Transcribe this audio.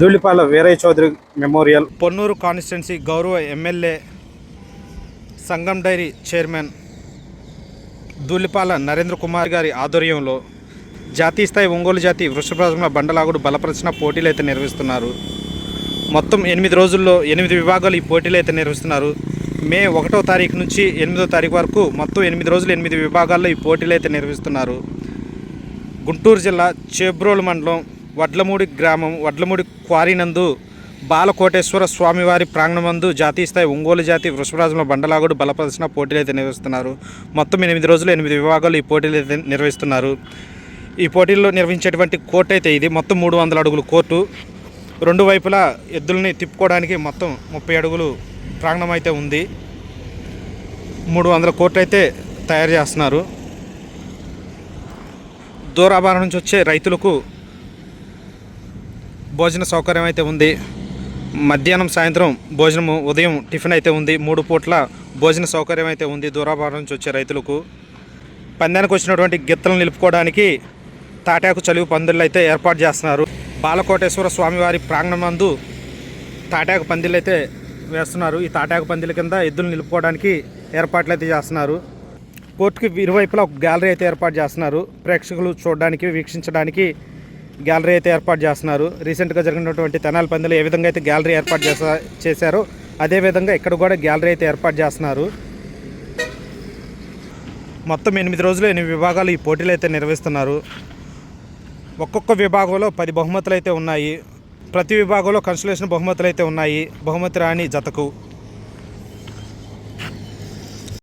Dhulipala Veeraiah Chowdary memorial. Ponnuru constituency గౌరవ MLA Sangam dairy chairman Dhulipala Narendra Kumar గారి ఆధ్వర్యంలో జాతీయ స్థాయి ఒంగోలు జాతి వృషభరాజంలో బండలాగుడు బలపరిచిన పోటీలు అయితే నిర్వహిస్తున్నారు. మొత్తం ఎనిమిది రోజుల్లో ఎనిమిది విభాగాలు ఈ పోటీలు అయితే నిర్వహిస్తున్నారు. మే ఒకటో తారీఖు నుంచి ఎనిమిదో తారీఖు వరకు మొత్తం ఎనిమిది రోజులు ఎనిమిది విభాగాల్లో ఈ పోటీలు అయితే నిర్వహిస్తున్నారు. గుంటూరు జిల్లా చేబ్రోలు మండలం వడ్లమూడి గ్రామం వడ్లమూడి క్వారీ నందు బాలకోటేశ్వర స్వామివారి ప్రాంగణమందు జాతీయ స్థాయి ఒంగోలు జాతి వృషభరాజుల బండలాగుడు బలపరిచిన పోటీలు అయితే నిర్వహిస్తున్నారు. మొత్తం ఎనిమిది రోజులు ఎనిమిది విభాగాలు ఈ పోటీలు అయితే నిర్వహిస్తున్నారు. ఈ పోటీల్లో నిర్వహించేటువంటి కోర్టు అయితే ఇది. మొత్తం మూడు వందల అడుగులు కోర్టు. రెండు వైపులా ఎద్దుల్ని తిప్పుకోవడానికి మొత్తం ముప్పై అడుగులు ప్రాంగణం అయితే ఉంది. మూడు వందల కోట్లు అయితే తయారు చేస్తున్నారు. దూరాభారం నుంచి వచ్చే రైతులకు భోజన సౌకర్యం అయితే ఉంది. మధ్యాహ్నం సాయంత్రం భోజనము ఉదయం టిఫిన్ అయితే ఉంది. మూడు పూట్ల భోజన సౌకర్యం అయితే ఉంది దూరాభారం నుంచి వచ్చే రైతులకు. పందానికి వచ్చినటువంటి గిత్తలను నిలుపుకోవడానికి తాటాకు చలివి పందిళ్ళు అయితే ఏర్పాటు చేస్తున్నారు. బాలకోటేశ్వర స్వామివారి ప్రాంగణమందు తాటాకు పందిళ్ళు అయితే వేస్తున్నారు. ఈ తాటాకు పందిల కింద ఎద్దులు నిలుపుకోవడానికి ఏర్పాట్లు అయితే చేస్తున్నారు. కోర్టుకి ఇరువైపులా ఒక గ్యాలరీ అయితే ఏర్పాటు చేస్తున్నారు. ప్రేక్షకులు చూడడానికి వీక్షించడానికి గ్యాలరీ అయితే ఏర్పాటు చేస్తున్నారు. రీసెంట్గా జరిగినటువంటి తెనాలి పందులు ఏ విధంగా అయితే గ్యాలరీ ఏర్పాటు చేసా చేశారో అదేవిధంగా ఇక్కడ కూడా గ్యాలరీ అయితే ఏర్పాటు చేస్తున్నారు. మొత్తం ఎనిమిది రోజులు ఎనిమిది విభాగాలు ఈ పోటీలు అయితే నిర్వహిస్తున్నారు. ఒక్కొక్క విభాగంలో పది బహుమతులు అయితే ఉన్నాయి. ప్రతి విభాగంలో కన్సలేషన్ బహుమతులు అయితే ఉన్నాయి. బహుమతి రాణి జతకు.